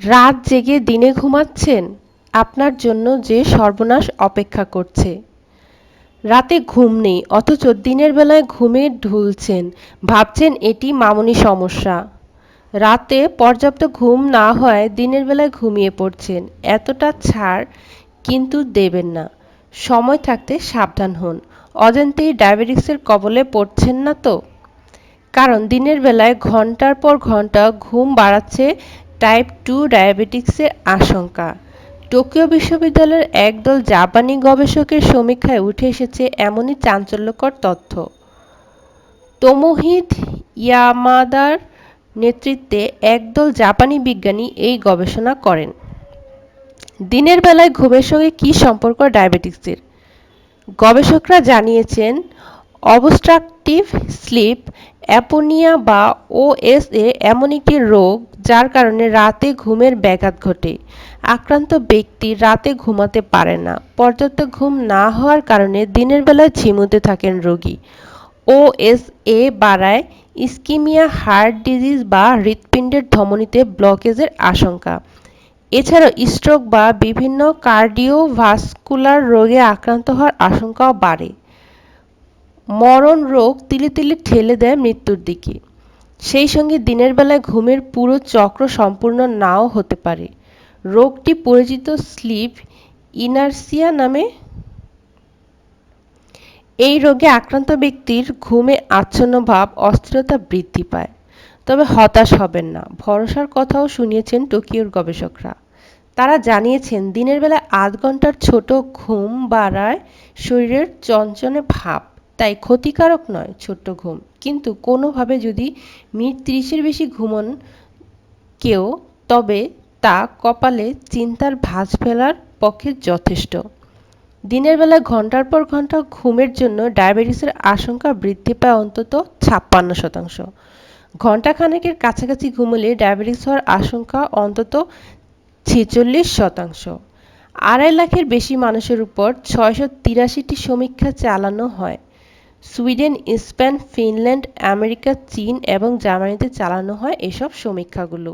রাত জেগে দিনে ঘুমাচ্ছেন, আপনার জন্য যে সর্বনাশ অপেক্ষা করছে। রাতে ঘুম নেই, অথচ দিনের বেলায় ঘুমে ঢুলছেন, ভাবছেন এটি মামুনি সমস্যা। রাতে পর্যাপ্ত ঘুম না হওয়ায় দিনের বেলায় ঘুমিয়ে পড়ছেন, এতটা ছাড় কিন্তু দেবেন না। সময় থাকতে সাবধান হন, অজান্তেই ডায়াবেটিসের কবলে পড়ছেন না তো? কারণ দিনের বেলায় ঘণ্টার পর ঘণ্টা ঘুম বাড়াচ্ছে টাইপ টু ডায়াবেটিক্সের আশঙ্কা। টোকিও বিশ্ববিদ্যালয়ের একদল জাপানি গবেষকের সমীক্ষায় উঠে এসেছে এমনই চাঞ্চল্যকর তথ্য। তোমোহিদ ইয়ামাদার নেতৃত্বে একদল জাপানি বিজ্ঞানী এই গবেষণা করেন। দিনের বেলায় ঘুমের সঙ্গে কী সম্পর্ক ডায়াবেটিসের গবেষকরা জানিয়েছেন, অবস্ট্রাকটিভ স্লিপ অ্যাপোনিয়া বা ওএসএ এমন একটি রোগ যার কারণে রাতে ঘুমের ব্যাঘাত ঘটে। আক্রান্ত ব্যক্তি রাতে ঘুমাতে পারে না। পর্যাপ্ত ঘুম না হওয়ার কারণে দিনের বেলায় ঝিমুতে থাকেন রোগী। ওএসএ বাড়ায় ইস্কিমিয়া, হার্ট ডিজিজ বা হৃৎপিণ্ডের ধমনীতে ব্লকেজের আশঙ্কা। এছাড়াও স্ট্রোক বা বিভিন্ন কার্ডিওভাস্কুলার রোগে আক্রান্ত হওয়ার আশঙ্কাও বাড়ে। মরণ রোগ তিলে তিলে ঠেলে দেয় মৃত্যুর দিকে। সেই সঙ্গে দিনের বেলায় ঘুমের পুরো চক্র সম্পূর্ণ নাও হতে পারে। রোগটি পরিচিত স্লিপ ইনার্সিয়া নামে এই রোগে আক্রান্ত ব্যক্তির ঘুমে আচ্ছন্ন ভাব, অস্থিরতা বৃদ্ধি পায়। তবে হতাশ হবেন না। ভরসার কথাও শুনিয়েছেন টোকিওর গবেষকরা। তারা জানিয়েছেন, দিনের বেলা আধ ঘণ্টার ছোট ঘুম বাড়ায় শরীরের চঞ্চনে ভাব। তাই ক্ষতিকারক নয় ছোট্ট ঘুম। কিন্তু কোনোভাবে যদি মিনিট ত্রিশের বেশি ঘুমন কেউ, তবে তা কপালে চিন্তার ভাঁজ ফেলার পক্ষে যথেষ্ট। দিনের বেলা ঘণ্টার পর ঘণ্টা ঘুমের জন্য ডায়াবেটিসের আশঙ্কা বৃদ্ধি পায় অন্তত ছাপ্পান্ন শতাংশ। ঘণ্টাখানেকের কাছাকাছি ঘুমলে ডায়াবেটিস হওয়ার আশঙ্কা অন্তত ছেচল্লিশ শতাংশ। আড়াই লাখের বেশি মানুষের উপর ছয়শো তিরাশিটি সমীক্ষা চালানো হয়। সুইডেন স্পেন ফিনল্যান্ড আমেরিকা চীন এবং জার্মানিতে চালানো হয় এসব সমীক্ষাগুলো।